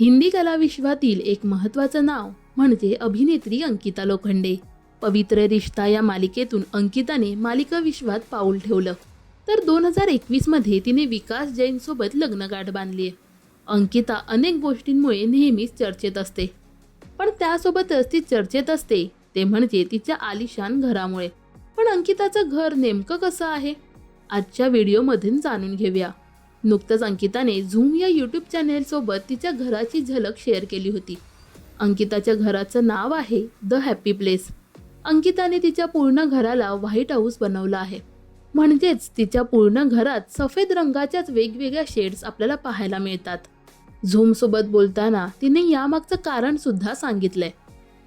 हिंदी कलाविश्वातील एक महत्त्वाचं नाव म्हणजे अभिनेत्री अंकिता लोखंडे. पवित्र रिश्ता या मालिकेतून अंकिताने मालिका विश्वात पाऊल ठेवलं. तर दोन हजार एकवीसमध्ये तिने विकास जैनसोबत लग्नगाठ बांधली आहे. अंकिता अनेक गोष्टींमुळे नेहमीच चर्चेत असते. पण त्यासोबतच ती चर्चेत असते ते म्हणजे तिच्या आलिशान घरामुळे. पण अंकिताचं घर नेमकं कसं आहे? आजच्या व्हिडिओमधून जाणून घेऊया. नुकतंच अंकिताने झूम या यूट्यूब चॅनेलसोबत तिच्या घराची झलक शेअर केली होती. अंकिताच्या घराचं नाव आहे द हॅपी प्लेस अंकिताने तिच्या पूर्ण घराला व्हाईट हाऊस बनवलं आहे. म्हणजेच तिच्या पूर्ण घरात सफेद रंगाच्याच वेगवेगळ्या शेड्स आपल्याला पाहायला मिळतात. झूम सोबत बोलताना तिने यामागचं कारण सुद्धा सांगितलंय.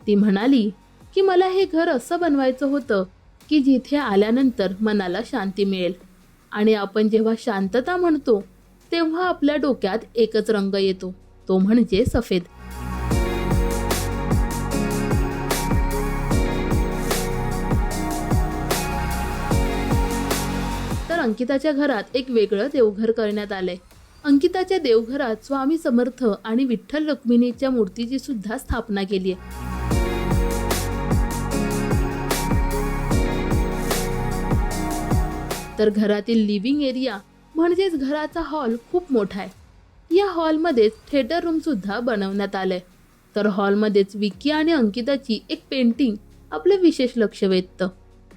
ती म्हणाली की मला हे घर असं बनवायचं होतं की जिथे आल्यानंतर मनाला शांती मिळेल. आणि आपण जेव्हा शांतता म्हणतो तेव्हा आपल्या डोक्यात एकच रंग येतो तो म्हणजे सफेद. तर अंकिताच्या घरात एक वेगळं देवघर करण्यात आलंय. अंकिताच्या देवघरात स्वामी समर्थ आणि विठ्ठल रुक्मिणीच्या मूर्तीची सुद्धा स्थापना केली आहे तर घरातील लिव्हिंग एरिया म्हणजेच घराचा हॉल खूप मोठा आहे. या हॉलमध्येच थिएटर रूमसुद्धा बनवण्यात बनवण्यात आलंय. तर हॉलमध्येच विकी आणि अंकिताची एक पेंटिंग आपलं विशेष लक्ष वेधतं.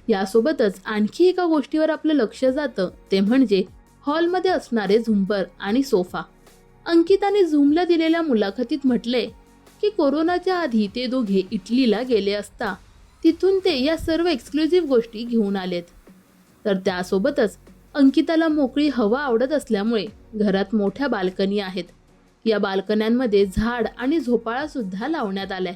यासोबतच आणखी एका गोष्टीवर आपलं लक्ष जातं ते म्हणजे हॉलमध्ये असणारे झुंबर आणि सोफा. अंकिताने झूमला दिलेल्या मुलाखतीत म्हटले की कोरोनाच्या आधी ते दोघे इटलीला गेले असता तिथून ते या सर्व एक्सक्लुझिव्ह गोष्टी घेऊन आलेत. तर त्यासोबतच अंकिताला मोकळी हवा आवडत असल्यामुळे घरात मोठ्या बाल्कनी आहेत. या बाल्कन्यांमध्ये झाड आणि झोपाळा सुद्धा लावण्यात आल्या.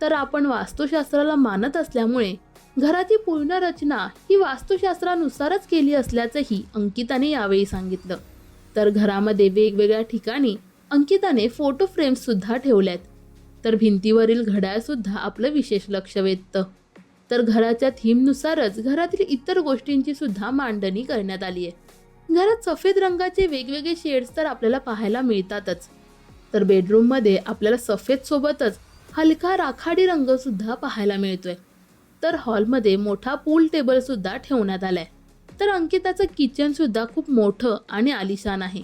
तर आपण वास्तुशास्त्राला मानत असल्यामुळे घराची पूर्ण रचना ही वास्तुशास्त्रानुसारच केली असल्याचंही अंकिताने यावेळी सांगितलं. तर घरामध्ये वेगवेगळ्या ठिकाणी अंकिताने फोटो फ्रेम्स सुद्धा ठेवल्यात. तर भिंतीवरील घड्याळ सुद्धा आपलं विशेष लक्ष वेधतं. तर घराच्या थीमनुसारच घरातील इतर गोष्टींची सुद्धा मांडणी करण्यात आली आहे. घरात सफेद रंगाचे वेगवेगळे शेड्स तर आपल्याला पाहायला मिळतातच. तर बेडरूममध्ये आपल्याला सफेद सोबतच हलका राखाडी रंग सुद्धा पाहायला मिळतोय. तर हॉलमध्ये मोठा पूल टेबल सुद्धा ठेवण्यात आलाय. तर अंकिताचं किचन सुद्धा खूप मोठं आणि आलिशान आहे.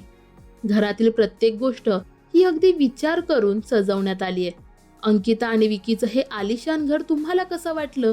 घरातील प्रत्येक गोष्ट ही अगदी विचार करून सजवण्यात आली आहे अंकिता आणि विकीचं हे आलिशान घर तुम्हाला कसं वाटलं?